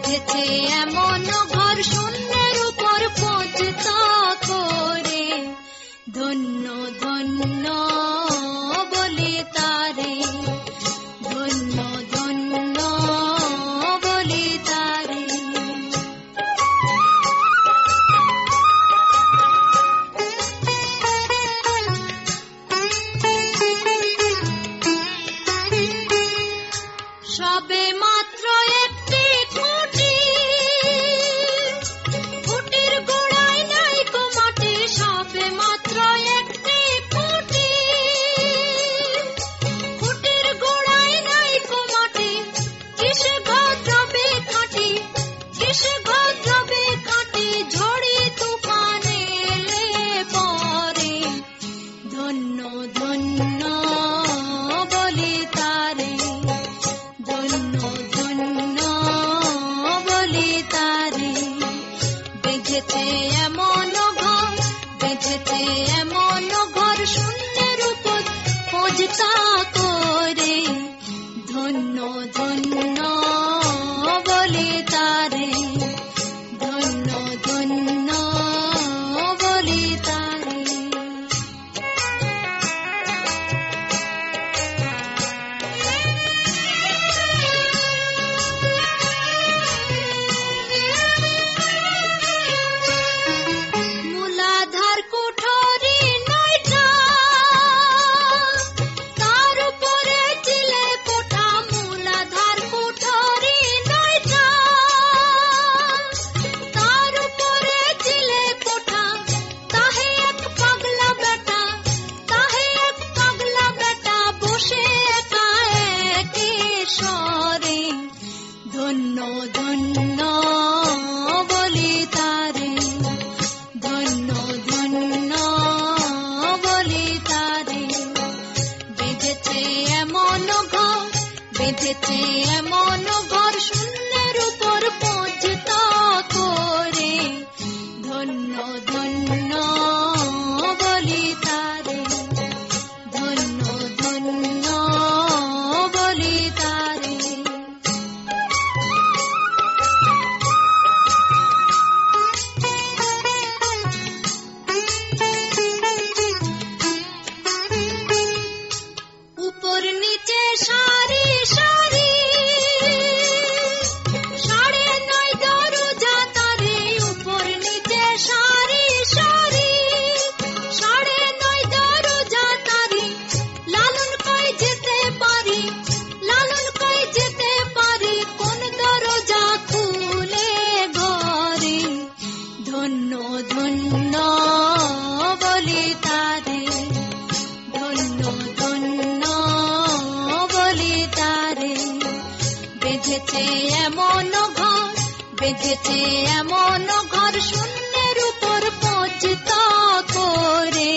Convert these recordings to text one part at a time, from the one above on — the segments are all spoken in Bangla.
বেঁধেছে এমন ঘর শূন্য जगते বেঁধেছে এমন ধন্য ধন্য বেঁধেছে এমন ঘর বেঁধেছে এমন ঘর শূন্যের উপর পচিত করে।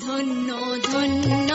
ধন্য ধন্য